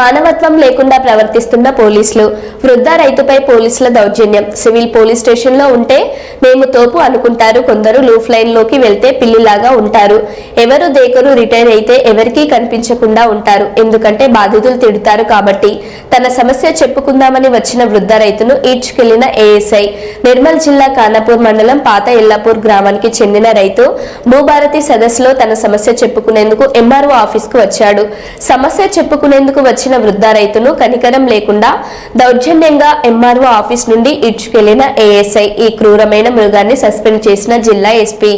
మానవత్వం లేకుండా ప్రవర్తిస్తున్న పోలీసులు వృద్ధ రైతుపై పోలీసుల దౌర్జన్యం. సివిల్ పోలీస్ స్టేషన్లో ఉంటే మేము తోపు అనుకుంటారు. కొందరు లూఫ్ లైన్లోకి వెళ్తే పిల్లిలాగా ఉంటారు. ఎవరు దేకరు రిటైర్ అయితే ఎవరికీ కనిపించకుండా ఉంటారు. ఎందుకంటే బాధితులు తిడతారు కాబట్టి. తన సమస్య చెప్పుకుందామని వచ్చిన వృద్ధ రైతును ఈడ్చుకెళ్ళిన ఏఎస్ఐ. నిర్మల్ జిల్లా కానాపూర్ మండలం పాత ఎల్లాపూర్ గ్రామానికి చెందిన రైతు భూభారతి సదస్సులో తన సమస్య చెప్పుకునేందుకు ఎంఆర్ఓ ఆఫీస్కు వచ్చాడు. సమస్య చెప్పుకునేందుకు వచ్చిన వృద్ధ రైతును కనికరం లేకుండా దౌర్జన్యంగా ఎంఆర్ఓ ఆఫీస్ నుండి ఈడ్చుకెళ్ళిన ఏఎస్ఐ ఈ క్రూరమైన మృగాన్ని సస్పెండ్ చేసిన జిల్లా ఎస్పీ.